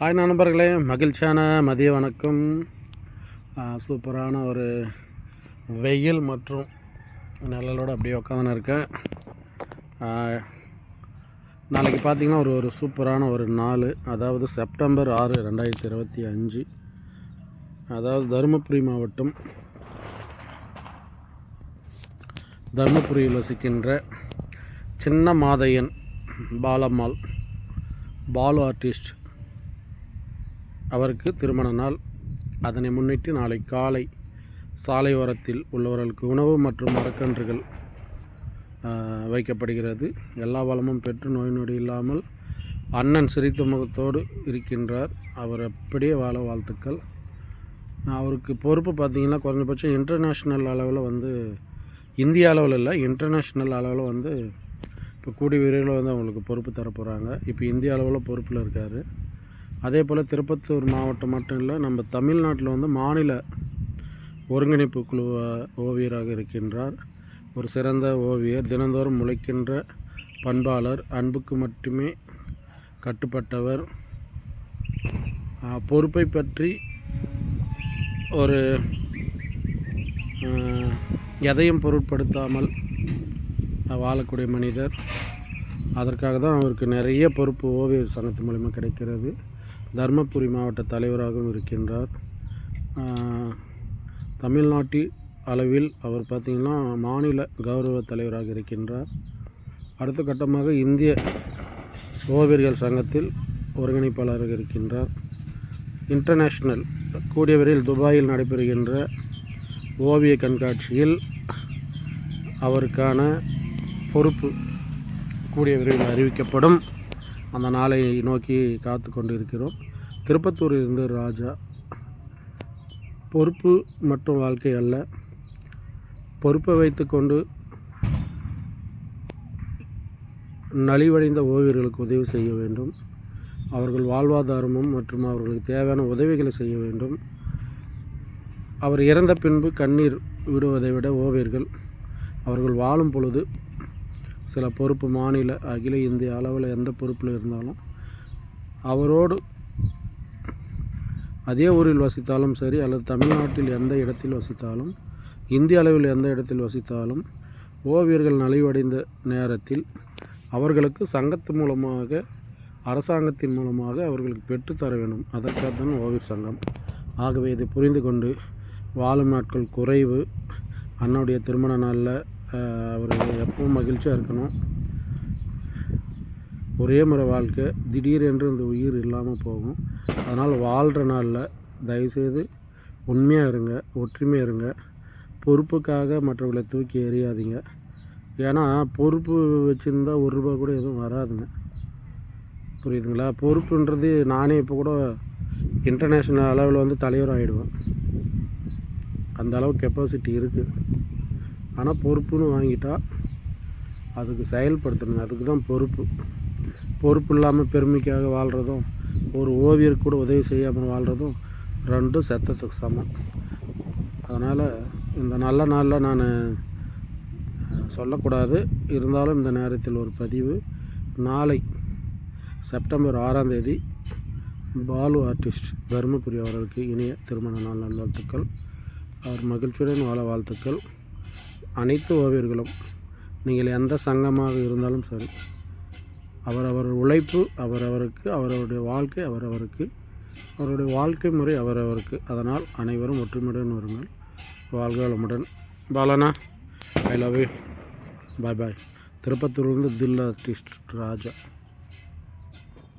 Hi நண்பர்களே மகிழ்ச்சியான மதிய வணக்கம். சூப்பரான ஒரு வெயில் மற்றும் நிழலோடு அப்படியே உட்காந்துன்னு இருக்கேன். நாளைக்கு பார்த்தீங்கன்னா ஒரு ஒரு சூப்பரான ஒரு நாள். அதாவது செப்டம்பர் ஆறு ரெண்டாயிரத்தி இருபத்தி அஞ்சு. அதாவது தருமபுரி மாவட்டம் தருமபுரியில் வசிக்கின்ற சின்ன மாதையன் பாலம்மாள் பாலு ஆர்டிஸ்ட் அவருக்கு திருமண நாள். அதனை முன்னிட்டு நாளை காலை சாலை ஓரத்தில் உள்ளவர்களுக்கு உணவு மற்றும் மரக்கன்றுகள் வைக்கப்படுகிறது. எல்லா வளமும் பெற்று நோய் நொடி இல்லாமல் அண்ணன் சிரித்த முகத்தோடு இருக்கின்றார். அவர் அப்படியே வாழ வாழ்த்துக்கள். அவருக்கு பொறுப்பு பார்த்தீங்கன்னா குறைஞ்சபட்சம் இன்டர்நேஷ்னல் அளவில் வந்து இந்திய அளவில் இல்லை இன்டர்நேஷ்னல் அளவில் வந்து இப்போ கூடிய விரைவில் வந்து அவங்களுக்கு பொறுப்பு தர போகிறாங்க இப்போ இந்திய அளவில் பொறுப்பில் இருக்கார். அதே போல் திருப்பத்தூர் மாவட்டம் மட்டும் இல்லை நம்ம தமிழ்நாட்டில் வந்து மாநில ஒருங்கிணைப்பு குழு ஓவியராக இருக்கின்றார். ஒரு சிறந்த ஓவியர் தினந்தோறும் முளைக்கின்ற பண்பாளர் அன்புக்கு மட்டுமே கட்டுப்பட்டவர். பொறுப்பை பற்றி ஒரு எதையும் பொருட்படுத்தாமல் வாழக்கூடிய மனிதர். அதற்காக தான் அவருக்கு நிறைய பொறுப்பு ஓவியர் சங்கத்து மூலிமா கிடைக்கிறது. தர்மபுரி மாவட்ட தலைவராகவும் இருக்கின்றார். தமிழ்நாட்டு அளவில் அவர் பார்த்திங்கன்னா மாநில கௌரவ தலைவராக இருக்கின்றார். அடுத்த கட்டமாக இந்திய ஓவியர்கள் சங்கத்தில் ஒருங்கிணைப்பாளராக இருக்கின்றார். இன்டர்நேஷ்னல் கூடியவரையில் துபாயில் நடைபெறுகின்ற ஓவிய கண்காட்சியில் அவருக்கான பொறுப்பு கூடிய விரைவில் அறிவிக்கப்படும். அந்த நாளை நோக்கி காத்து கொண்டு இருக்கிறோம் திருப்பத்தூரில் இருந்து ராஜா. பொறுப்பு மற்றும் வாழ்க்கை அல்ல. பொறுப்பை வைத்துக்கொண்டு நலிவடைந்த ஓவியர்களுக்கு உதவி செய்ய வேண்டும். அவர்கள் வாழ்வாதாரமும் மற்றும் அவர்களுக்கு தேவையான உதவிகளை செய்ய வேண்டும். அவர் இறந்த பின்பு கண்ணீர் விடுவதை விட ஓவியர்கள் அவர்கள் வாழும் பொழுது சில பொறுப்பு மாநில அகில இந்திய அளவில் எந்த பொறுப்பில் இருந்தாலும் அவரோடு அதே ஊரில் வசித்தாலும் சரி அல்லது தமிழ்நாட்டில் எந்த இடத்தில் வசித்தாலும் இந்திய அளவில் எந்த இடத்தில் வசித்தாலும் ஓவியர்கள் நலிவடைந்த நேரத்தில் அவர்களுக்கு சங்கத்து மூலமாக அரசாங்கத்தின் மூலமாக அவர்களுக்கு பெற்றுத்தர வேண்டும். அதற்காகத்தான் ஓவியர் சங்கம். ஆகவே இதை புரிந்து கொண்டு வாழும் நாட்கள் குறைவு. அண்ணனுடைய திருமண நாளில் அவர் எப்பவும் மகிழ்ச்சியாக இருக்கணும். ஒரே முறை வாழ்க்கை திடீரென்று இந்த உயிர் இல்லாமல் போகும். அதனால் வாழ்கிற நாளில் தயவுசெய்து உண்மையாக இருங்க ஒற்றுமையாக இருங்க. பொறுப்புக்காக மற்றவர்களை தூக்கி எறியாதீங்க. ஏன்னா பொறுப்பு வச்சுருந்தா ஒரு ரூபா கூட எதுவும் வராதுங்க. புரியுதுங்களா? பொறுப்புன்றது நானே இப்போ கூட இன்டர்நேஷ்னல் அளவில் வந்து தலைவர் ஆகிடுவேன் அந்த அளவு கெப்பாசிட்டி இருக்குது ஆனால் பொறுப்புன்னு வாங்கிட்டா அதுக்கு செயல்படுத்தணுங்க அதுக்கு தான் பொறுப்பு. பொறுப்பு இல்லாமல் பெருமைக்காக வாழ்கிறதும் ஒரு ஓவியருக்கு கூட உதவி செய்யாமல் வாழ்கிறதும் ரெண்டும் செத்தத்துக்கு சமம். அதனால் இந்த நல்ல நாளில் நான் சொல்லக்கூடாது. இருந்தாலும் இந்த நேரத்தில் ஒரு பதிவு. நாளை செப்டம்பர் ஆறாம் தேதி பாலு ஆர்டிஸ்ட் தருமபுரி அவர்களுக்கு இனிய திருமண நாள் நல்வாழ்த்துக்கள். அவர் மகிழ்ச்சியுடன் வாழ வாழ்த்துக்கள். அனைத்து ஓவியர்களும் நீங்கள் எந்த சங்கமாக இருந்தாலும் சரி அவரவர் உழைப்பு அவரவருக்கு அவரவருடைய வாழ்க்கை அவரவருக்கு அவருடைய வாழ்க்கை முறை அவரவருக்கு. அதனால் அனைவரும் ஒற்றுமையுடன் வருங்கள். வாழ்க வளமுடன். பாலனா ஐ லவ் யூ பாய் பாய் திருப்பத்தூர்லேருந்து தில் ஆர்டிஸ்ட் ராஜா.